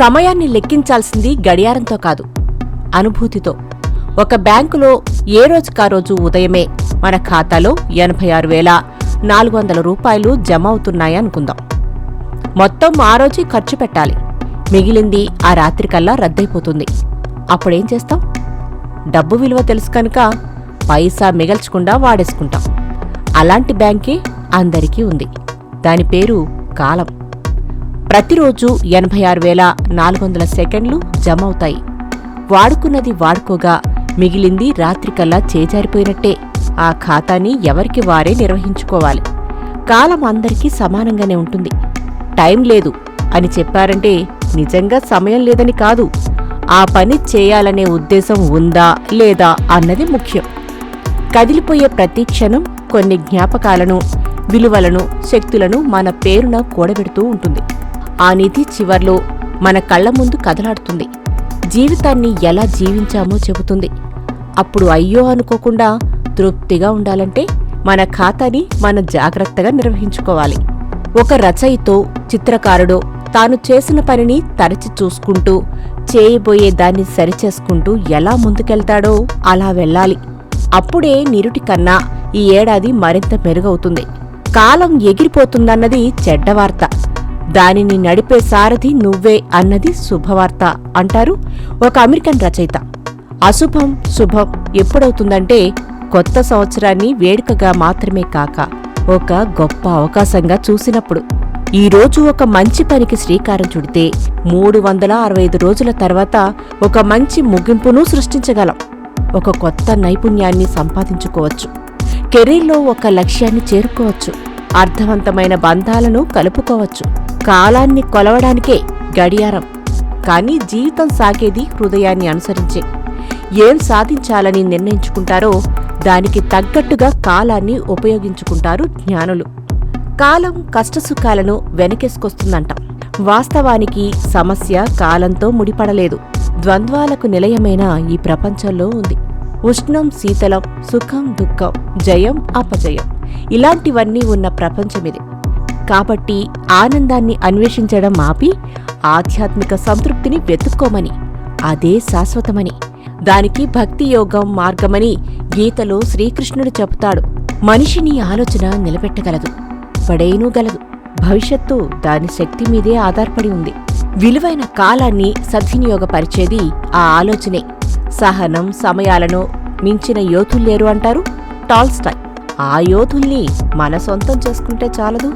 సమయాన్ని లెక్కించాల్సింది గడియారంతో కాదు అనుభూతితో. ఒక బ్యాంకులో ఏ రోజుకా రోజు ఉదయమే మన ఖాతాలో ఎనభై ఆరు వేల నాలుగు వందల రూపాయలు జమ అవుతున్నాయనుకుందాం మొత్తం ఆ రోజే ఖర్చు పెట్టాలి. మిగిలింది ఆ రాత్రికల్లా రద్దయిపోతుంది. అప్పుడేం చేస్తాం? డబ్బు విలువ తెలుసు కనుక పైసా మిగల్చకుండా వాడేసుకుంటాం. అలాంటి బ్యాంకే అందరికీ ఉంది. దాని పేరు కాలం. ప్రతిరోజు ఎనభై ఆరు వేల నాలుగు వందల సెకండ్లు జమ అవుతాయి వాడుకున్నది వాడుకోగా మిగిలింది రాత్రికల్లా చేజారిపోయినట్టే. ఆ ఖాతాని ఎవరికి వారే నిర్వహించుకోవాలి. కాలం అందరికీ సమానంగానే ఉంటుంది. టైం లేదు అని చెప్పారంటే నిజంగా సమయం లేదని కాదు. ఆ పని చేయాలనే ఉద్దేశం ఉందా లేదా అన్నది ముఖ్యం. కదిలిపోయే ప్రతి క్షణం కొన్ని జ్ఞాపకాలను విలువలను శక్తులను మన పేరున కూడబెడుతూ ఉంటుంది. ఆ నిధి చివర్లో మన కళ్ళ ముందు కదలాడుతుంది. జీవితాన్ని ఎలా జీవించామో చెబుతుంది. అప్పుడు అయ్యో అనుకోకుండా తృప్తిగా ఉండాలంటే మన ఖాతాని మనం జాగ్రత్తగా నిర్వహించుకోవాలి. ఒక రచయితో చిత్రకారుడో తాను చేసిన పనిని తరచి చూసుకుంటూ చేయబోయే దాన్ని సరిచేసుకుంటూ ఎలా ముందుకెళ్తాడో అలా వెళ్ళాలి. అప్పుడే నిరుటి కన్నా ఈ ఏడాది మరింత మెరుగవుతుంది. కాలం ఎగిరిపోతుందన్నది చెడ్డవార్త దానిని నడిపే సారథి నువ్వే అన్నది శుభవార్త అంటారు ఒక అమెరికన్ రచయిత. అశుభం శుభం ఎప్పుడవుతుందంటే కొత్త సంవత్సరాన్ని వేడుకగా మాత్రమే కాక ఒక గొప్ప అవకాశంగా చూసినప్పుడు. ఈ రోజు ఒక మంచి పనికి శ్రీకారం చుడితే మూడు వందల అరవై ఐదు రోజుల తర్వాత ఒక మంచి ముగింపును సృష్టించగలం. ఒక కొత్త నైపుణ్యాన్ని సంపాదించుకోవచ్చు. కెరీర్లో ఒక లక్ష్యాన్ని చేరుకోవచ్చు. అర్థవంతమైన బంధాలను కలుపుకోవచ్చు. కాలాన్ని కొలవడానికే గడియారం. కానీ జీవితం సాగేది హృదయాన్ని అనుసరించే. ఏం సాధించాలని నిర్ణయించుకుంటారో దానికి తగ్గట్టుగా కాలాన్ని ఉపయోగించుకుంటారు జ్ఞానులు. కాలం కష్టసుఖాలను వెనకేసుకొస్తుందంట. వాస్తవానికి సమస్య కాలంతో ముడిపడలేదు. ద్వంద్వాలకు నిలయమైన ఈ ప్రపంచంలో ఉంది. ఉష్ణం శీతలం సుఖం దుఃఖం జయం అపజయం. ఇలాంటివన్నీ ఉన్న ప్రపంచమిది. కాబట్టి ఆనందాన్ని అన్వేషించడం ఆపి ఆధ్యాత్మిక సంతృప్తిని వెతుక్కోమని. అదే శాశ్వతమని. దానికి భక్తి యోగం మార్గమని గీతలో శ్రీకృష్ణుడు చెబుతాడు. మనిషిని ఆలోచన నిలబెట్టగలదు పడేనూ గలదు. భవిష్యత్తు దాని శక్తి మీదే ఆధారపడి ఉంది. విలువైన కాలాన్ని సద్వినియోగపరిచేది ఆ ఆలోచనే. సహనం సమయాలను మించిన యోధుల్లేరు అంటారు టాల్స్టాయ్. ఆ యోధుల్ని మన సొంతం చేసుకుంటే చాలదు.